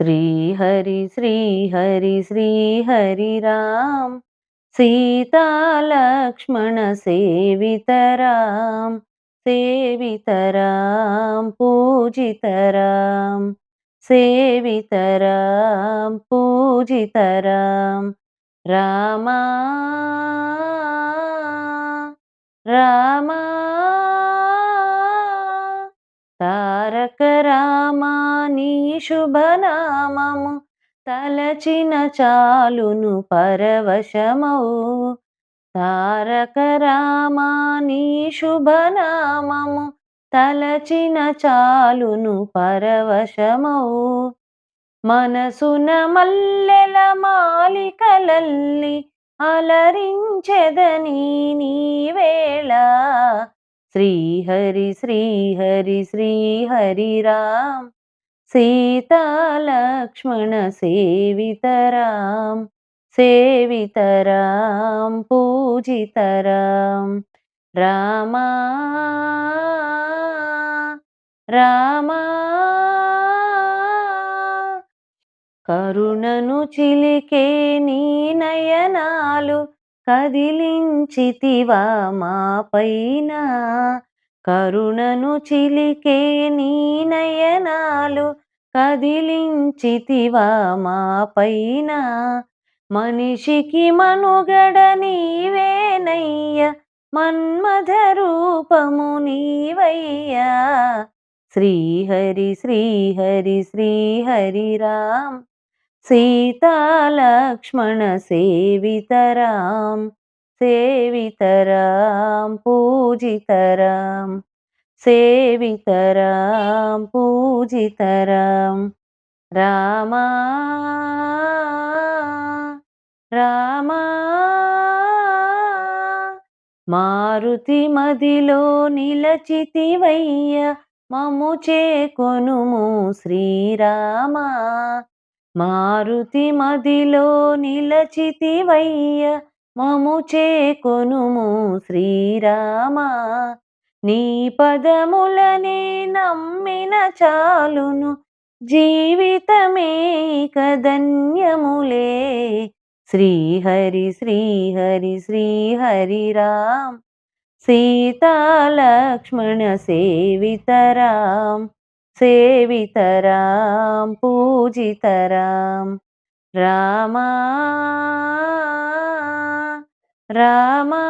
श्रीहरि श्रीहरि श्रीहरिराम सीतालक्ष्मणसेवितरां सेवितरां पूजितरां सेवितरां पूजितरां रामा रामा तारक నీ శుభనామము తలచిన చాలును పరవశమౌ తారక రామా నీ శుభనామము తలచిన చాలును పరవశమౌ మనసున మల్లెల మాలికలల్లి అలరించెదని నీవేళ శ్రీహరి శ్రీహరి శ్రీహరి రామ్. సీతాలక్ష్మణ సేవితరాం సేవితరాం పూజితరాం. రామా రామా కరుణను చిలికే నీ నయనాలు కదిలించితివా మా పైన. కరుణను చిలికే నీ నయనాలు కదిలించితివా మా పైన మనిషికి మనుగడ నీవేనయ్య మన్మధరూపము నీవయ్యా. శ్రీహరి శ్రీహరి శ్రీహరి రామ్ సీతాలక్ష్మణ సేవితరాం సేవితరాం పూజితరాం. సేవితరాం పూజితరాం. రామా రామా మారుతి మదిలో నిలచితివయ్య మము చేకొనుము శ్రీరామ. మారుతి మదిలో నిలచితివయ్య మము చేకొనుము శ్రీరామా. నీ పదములనే నమ్మిన చాలును జీవితమే కధన్యములే. శ్రీహరి శ్రీహరి శ్రీహరి రామ్. సీతాలక్ష్మణ సేవితరాం సేవితరాం పూజితరాం రామా రామా